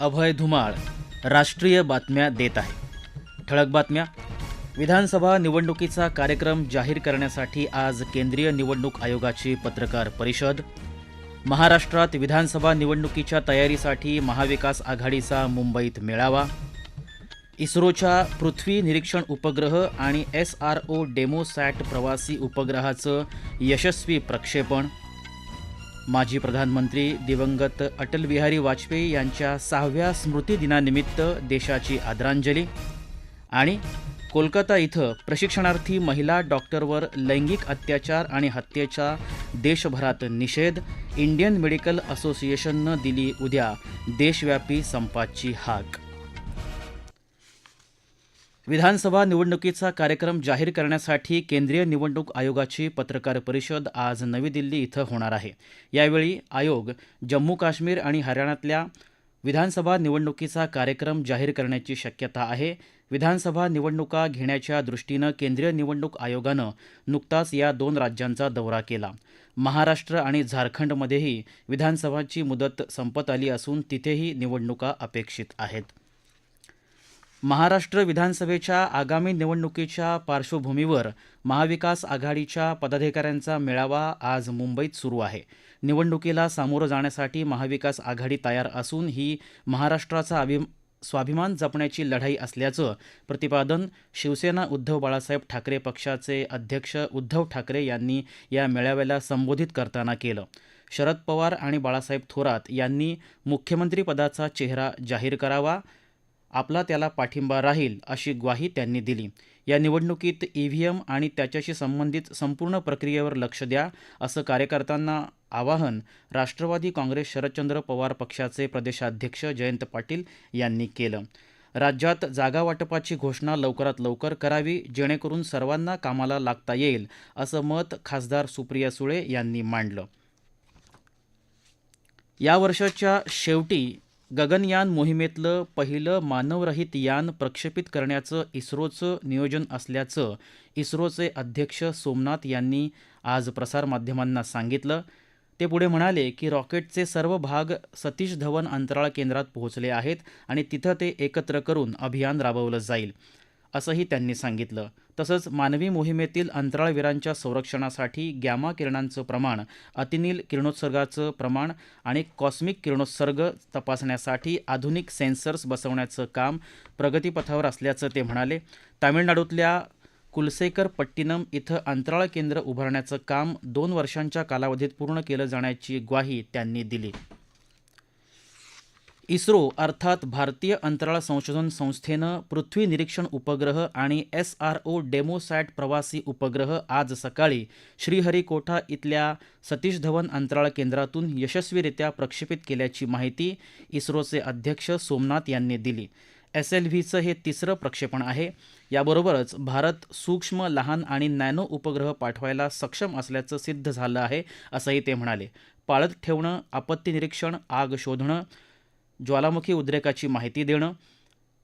अभय धुमाळ राष्ट्रीय बातम्या देत आहे. ठळक बातम्या. विधानसभा निवडणुकीचा कार्यक्रम जाहीर करण्यासाठी आज केंद्रीय निवडणूक आयोगाची पत्रकार परिषद. महाराष्ट्रात विधानसभा निवडणुकीच्या तयारीसाठी महाविकास आघाडीचा मुंबईत मेळावा. इस्रोच्या पृथ्वी निरीक्षण उपग्रह आणि एस आर ओ डेमोसॅट प्रवासी उपग्रहाचं यशस्वी प्रक्षेपण. माजी प्रधानमंत्री दिवंगत अटल बिहारी वाजपेयी यांच्या सहाव्या स्मृतिदिनानिमित्त देशाची आदरांजली. आणि कोलकाता इथं प्रशिक्षणार्थी महिला डॉक्टरवर लैंगिक अत्याचार आणि हत्येचा देशभरात निषेध इंडियन मेडिकल असोसिएशननं दिली उद्या देशव्यापी संपाची हाक. विधानसभा निवडणुकीचा कार्यक्रम जाहीर करण्यासाठी केंद्रीय निवडणूक आयोगाची पत्रकार परिषद आज नवी दिल्ली इथं होणार आहे. यावेळी आयोग जम्मू काश्मीर आणि हरियाणातल्या विधानसभा निवडणुकीचा कार्यक्रम जाहीर करण्याची शक्यता आहे. विधानसभा निवडणुका घेण्याच्या दृष्टीनं केंद्रीय निवडणूक आयोगानं नुकताच या दोन राज्यांचा दौरा केला. महाराष्ट्र आणि झारखंडमध्येही विधानसभाची मुदत संपत आली असून तिथेही निवडणुका अपेक्षित आहेत. महाराष्ट्र विधानसभेच्या आगामी निवडणुकीच्या पार्श्वभूमीवर महाविकास आघाडीच्या पदाधिकाऱ्यांचा मेळावा आज मुंबईत सुरू आहे. निवडणुकीला सामोरं जाण्यासाठी महाविकास आघाडी तयार असून ही महाराष्ट्राचा अभि स्वाभिमान जपण्याची लढाई असल्याचं प्रतिपादन शिवसेना उद्धव बाळासाहेब ठाकरे पक्षाचे अध्यक्ष उद्धव ठाकरे यांनी या मेळाव्याला संबोधित करताना केलं. शरद पवार आणि बाळासाहेब थोरात यांनी मुख्यमंत्रीपदाचा चेहरा जाहीर करावा आपला त्याला पाठिंबा राहील अशी ग्वाही त्यांनी दिली. या निवडणुकीत ई व्ही एम आणि त्याच्याशी संबंधित संपूर्ण प्रक्रियेवर लक्ष द्या असं कार्यकर्त्यांना आवाहन राष्ट्रवादी काँग्रेस शरदचंद्र पवार पक्षाचे प्रदेशाध्यक्ष जयंत पाटील यांनी केलं. राज्यात जागा वाटपाची घोषणा लवकरात लवकर करावी जेणेकरून सर्वांना कामाला लागता येईल असं मत खासदार सुप्रिया सुळे यांनी मांडलं. या वर्षाच्या शेवटी गगनयान मोहिमेतलं पहिलं मानवरहित यान प्रक्षेपित करण्याचं इस्रोचं नियोजन असल्याचं इस्रोचे अध्यक्ष सोमनाथ यांनी आज प्रसारमाध्यमांना सांगितलं. ते पुढे म्हणाले की रॉकेटचे सर्व भाग सतीश धवन अंतराळ केंद्रात पोहोचले आहेत आणि तिथं ते एकत्र करून अभियान राबवलं जाईल. असंही त्यांनी सांगितलं. तसंच मानवी मोहिमेतील अंतराळवीरांच्या संरक्षणासाठी गॅमा किरणांचं प्रमाण अतिनील किरणोत्सर्गाचं प्रमाण आणि कॉस्मिक किरणोत्सर्ग तपासण्यासाठी आधुनिक सेन्सर्स बसवण्याचं काम प्रगतीपथावर असल्याचं ते म्हणाले. तामिळनाडूतल्या कुलसेकर पट्टिनम इथं अंतराळ केंद्र उभारण्याचं काम दोन वर्षांच्या कालावधीत पूर्ण केलं जाण्याची ग्वाही त्यांनी दिली. इस्रो अर्थात भारतीय अंतराळ संशोधन संस्थेनं पृथ्वी निरीक्षण उपग्रह आणि एस आर ओ डेमोसॅट प्रवासी उपग्रह आज सकाळी श्रीहरिकोटा इथल्या सतीश धवन अंतराळ केंद्रातून यशस्वीरित्या प्रक्षेपित केल्याची माहिती इस्रोचे अध्यक्ष सोमनाथ यांनी दिली. एस एल व्हीचं हे तिसरं प्रक्षेपण आहे. याबरोबरच भारत सूक्ष्म लहान आणि नॅनो उपग्रह पाठवायला सक्षम असल्याचं सिद्ध झालं आहे असंही ते म्हणाले. पाळत ठेवणं आपत्ती निरीक्षण आग शोधणं ज्वालामुखी उद्रेकाची माहिती देणं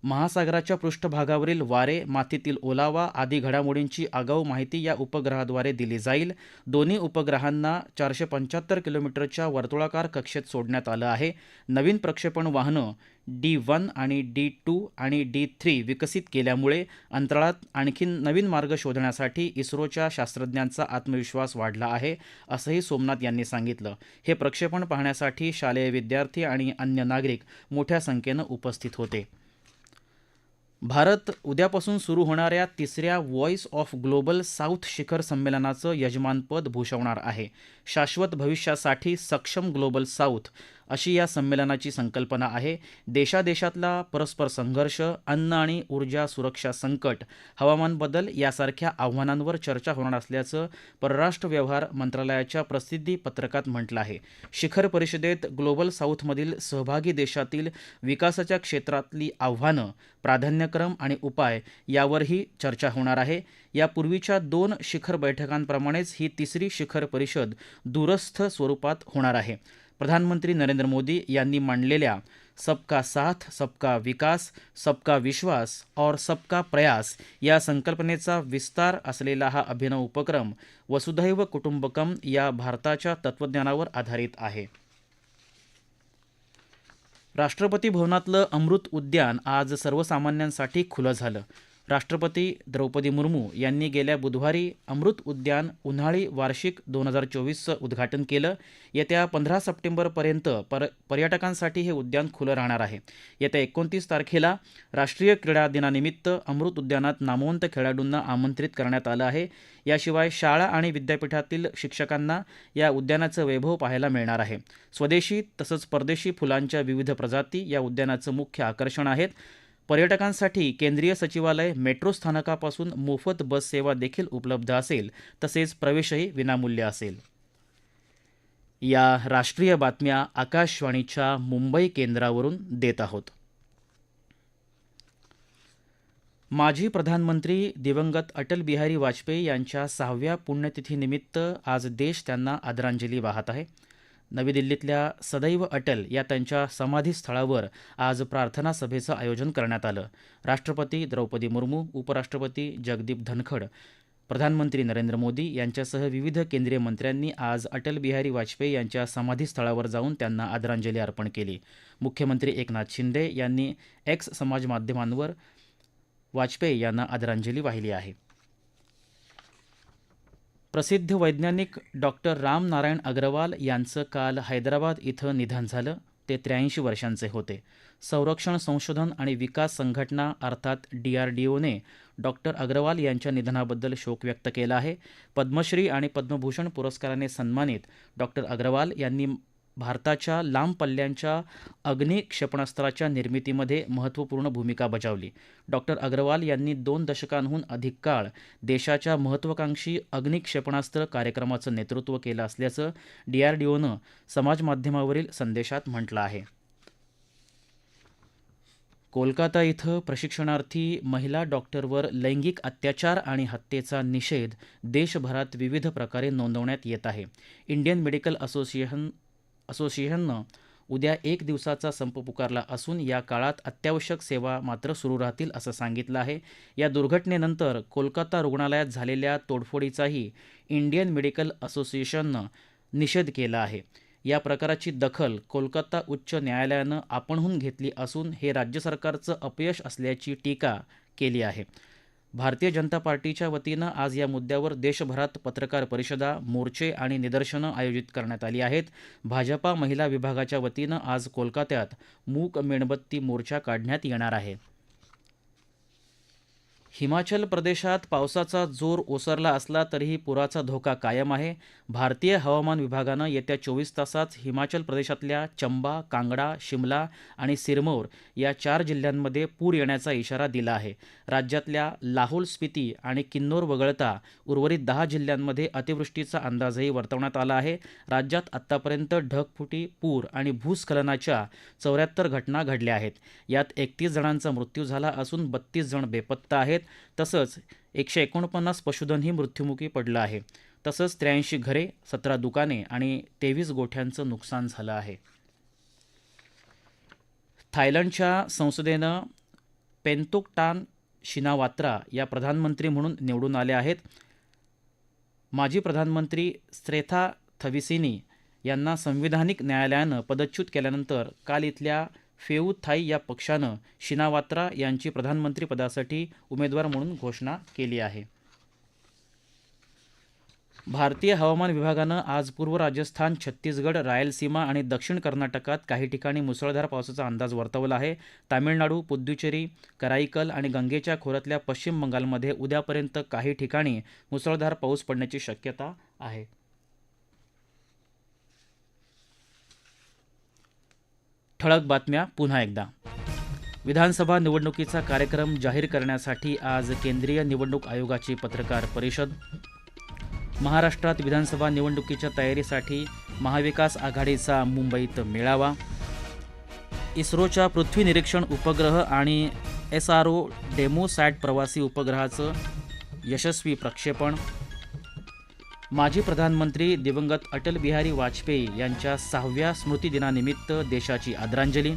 महासागराच्या पृष्ठभागावरील वारे मातीतील ओलावा आदी घडामोडींची आगाऊ माहिती या उपग्रहाद्वारे दिली जाईल. दोन्ही उपग्रहांना चारशे पंच्याहत्तर किलोमीटरच्या वर्तुळाकार कक्षेत सोडण्यात आलं आहे. नवीन प्रक्षेपण वाहनं डी वन आणि डी टू आणि डी थ्री विकसित केल्यामुळे अंतराळात आणखी नवीन मार्ग शोधण्यासाठी इस्रोच्या शास्त्रज्ञांचा आत्मविश्वास वाढला आहे असंही सोमनाथ यांनी सांगितलं. हे प्रक्षेपण पाहण्यासाठी शालेय विद्यार्थी आणि अन्य नागरिक मोठ्या संख्येनं उपस्थित होते. भारत उद्यापासून सुरू होणाऱ्या तिसऱ्या व्हॉइस ऑफ ग्लोबल साऊथ शिखर संमेलनाचं यजमानपद भूषवणार आहे. शाश्वत भविष्यासाठी सक्षम ग्लोबल साऊथ अशी या संमेलनाची संकल्पना आहे. देशादेशातला परस्पर संघर्ष अन्न आणि ऊर्जा सुरक्षा संकट हवामान बदल यासारख्या आव्हानांवर चर्चा होणार असल्याचं परराष्ट्र व्यवहार मंत्रालयाच्या प्रसिद्धी पत्रकात म्हटलं आहे. शिखर परिषदेत ग्लोबल साऊथमधील सहभागी देशातील विकासाच्या क्षेत्रातली आव्हानं प्राधान्यक्रम आणि उपाय यावरही चर्चा होणार आहे. यापूर्वीच्या दोन शिखर बैठकांप्रमाणेच ही तिसरी शिखर परिषद दूरस्थ स्वरूपात होणार आहे. प्रधानमंत्री नरेंद्र मोदी यांनी मांडलेल्या सबका साथ सबका विकास सबका विश्वास और सबका प्रयास या संकल्पनेचा विस्तार असलेला हा अभिनव उपक्रम वसुधैव कुटुंबकम या भारताच्या तत्त्वज्ञानावर आधारित आहे. राष्ट्रपती भवनातलं अमृत उद्यान आज सर्वसामान्यांसाठी खुलं झालं. राष्ट्रपती द्रौपदी मुर्मू यांनी गेल्या बुधवारी अमृत उद्यान उन्हाळी वार्षिक दोन हजार चोवीसचं उद्घाटन केलं. येत्या पंधरा सप्टेंबरपर्यंत पर पर्यटकांसाठी हे उद्यान खुलं राहणार आहे. येत्या एकोणतीस तारखेला राष्ट्रीय क्रीडा दिनानिमित्त अमृत उद्यानात नामवंत खेळाडूंना आमंत्रित करण्यात आलं आहे. याशिवाय शाळा आणि विद्यापीठातील शिक्षकांना या उद्यानाचं वैभव पाहायला मिळणार आहे. स्वदेशी तसंच परदेशी फुलांच्या विविध प्रजाती या उद्यानाचं मुख्य आकर्षण आहेत. पर्यटकांसाठी केंद्रीय सचिवालय मेट्रो स्थानकापासून मोफत बस सेवा देखील उपलब्ध असेल तसेच प्रवेशही विनामूल्य असेल. या राष्ट्रीय बातम्या आकाशवाणीच्या मुंबई केंद्रावरून देत आहोत. माजी प्रधानमंत्री दिवंगत अटल बिहारी वाजपेयी यांच्या सहाव्या पुण्यतिथीनिमित्त आज देश त्यांना आदरांजली वाहत आहे. नवी दिल्लीतल्या सदैव अटल या त्यांच्या समाधीस्थळावर आज प्रार्थना सभेचं आयोजन करण्यात आलं. राष्ट्रपती द्रौपदी मुर्मू उपराष्ट्रपती जगदीप धनखड प्रधानमंत्री नरेंद्र मोदी यांच्यासह विविध केंद्रीय मंत्र्यांनी आज अटल बिहारी वाजपेयी यांच्या समाधीस्थळावर जाऊन त्यांना आदरांजली अर्पण केली. मुख्यमंत्री एकनाथ शिंदे यांनी एक्स समाज माध्यमांवर वाजपेयी यांना आदरांजली वाहिली आहे. प्रसिद्ध वैज्ञानिक डॉक्टर राम नारायण अग्रवाल यांचं काल हैदराबाद इथं निधन झालं. ते त्र्याऐंशी वर्षांचे होते. संरक्षण संशोधन आणि विकास संघटना अर्थात डी आर डी ओने डॉक्टर अग्रवाल यांच्या निधनाबद्दल शोक व्यक्त केला आहे. पद्मश्री आणि पद्मभूषण पुरस्काराने सन्मानित डॉक्टर अग्रवाल यांनी भारताच्या लांब पल्ल्यांच्या अग्नी क्षेपणास्त्राच्या निर्मितीमध्ये महत्त्वपूर्ण भूमिका बजावली. डॉक्टर अग्रवाल यांनी दोन दशकांहून अधिक काळ देशाच्या महत्त्वाकांक्षी अग्नी क्षेपणास्त्र कार्यक्रमाचं नेतृत्व केलं असल्याचं डीआरडीओनं समाजमाध्यमावरील संदेशात म्हटलं आहे. कोलकाता इथं प्रशिक्षणार्थी महिला डॉक्टरवर लैंगिक अत्याचार आणि हत्येचा निषेध देशभरात विविध प्रकारे नोंदवण्यात येत आहे. इंडियन मेडिकल असोसिएशन असोसिएशननं उद्या एक दिवसाचा संप पुकारला असून या काळात अत्यावश्यक सेवा मात्र सुरू राहतील असं सांगितलं आहे. या दुर्घटनेनंतर कोलकाता रुग्णालयात झालेल्या तोडफोडीचाही इंडियन मेडिकल असोसिएशननं निषेध केला आहे. या प्रकाराची दखल कोलकाता उच्च न्यायालयानं आपणहून घेतली असून हे राज्य सरकारचं अपयश असल्याची टीका केली आहे. भारतीय जनता पार्टीच्या वतीनं आज या मुद्द्यावर देशभरात पत्रकार परिषदा मोर्चे आणि निदर्शनं आयोजित करण्यात आली आहेत. भाजपा महिला विभागाच्या वतीनं आज कोलकात्यात मूक मेणबत्ती मोर्चा काढण्यात येणार आहे. हिमाचल प्रदेशात पावसाचा जोर ओसरला असला तरीही पुराचा धोका कायम आहे. भारतीय हवामान विभागानं येत्या चोवीस तासात हिमाचल प्रदेशातल्या चंबा कांगडा शिमला आणि सिरमौर या चार जिल्ह्यांमध्ये पूर येण्याचा इशारा दिला आहे. राज्यातल्या लाहोल स्पिती आणि किन्नौर वगळता उर्वरित दहा जिल्ह्यांमध्ये अतिवृष्टीचा अंदाजही वर्तवण्यात आला आहे. राज्यात आत्तापर्यंत ढगफुटी पूर आणि भूस्खलनाच्या चौऱ्याहत्तर घटना घडल्या आहेत. यात एकतीस जणांचा मृत्यू झाला असून बत्तीस जण बेपत्ता आहेत. तसंच एकशे एकोणपन्नास पशुधनही मृत्युमुखी पडलं आहे. तसंच त्र्याऐंशी घरे सतरा दुकाने आणि तेवीस गोठ्यांचं नुकसान झालं आहे. थायलंडच्या संसदेनं पेंतोकटान शिनावात्रा या प्रधानमंत्री म्हणून निवडून आले आहेत. माजी प्रधानमंत्री स्त्रेथा थविसिनी यांना संविधानिक न्यायालयानं पदच्युत केल्यानंतर काल इथल्या फेऊ थाई या पक्षानं शिनावात्रा यांची प्रधानमंत्रीपदासाठी उमेदवार म्हणून घोषणा केली आहे. भारतीय हवामान विभागानं आज पूर्व राजस्थान छत्तीसगड रायलसीमा आणि दक्षिण कर्नाटकात काही ठिकाणी मुसळधार पावसाचा अंदाज वर्तवला आहे. तामिळनाडू पुद्दुचेरी कराईकल आणि गंगेच्या खोऱ्यातल्या पश्चिम बंगालमध्ये उद्यापर्यंत काही ठिकाणी मुसळधार पाऊस पडण्याची शक्यता आहे. ठळक बातम्या पुन्हा एकदा. विधानसभा निवडणुकीचा कार्यक्रम जाहीर करण्यासाठी आज केंद्रीय निवडणूक आयोगाची पत्रकार परिषद. महाराष्ट्रात विधानसभा निवडणुकीच्या तयारीसाठी महाविकास आघाडीचा मुंबईत मेळावा. इस्रोच्या पृथ्वी निरीक्षण उपग्रह आणि एस आर ओ डेमोसॅट प्रवासी उपग्रहाचं यशस्वी प्रक्षेपण. माजी प्रधानमंत्री दिवंगत अटल बिहारी वाजपेयी यांच्या सहाव्या स्मृतिदिनानिमित्त देशाची आदरांजली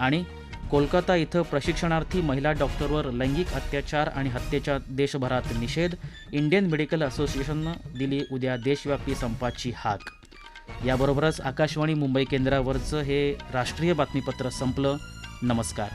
आणि कोलकाता इथं प्रशिक्षणार्थी महिला डॉक्टरवर लैंगिक अत्याचार आणि हत्येच्या देशभरात निषेध इंडियन मेडिकल असोसिएशननं दिली उद्या देशव्यापी संपाची हाक. याबरोबरच आकाशवाणी मुंबई केंद्रावरचं हे राष्ट्रीय बातमीपत्र संपलं. नमस्कार.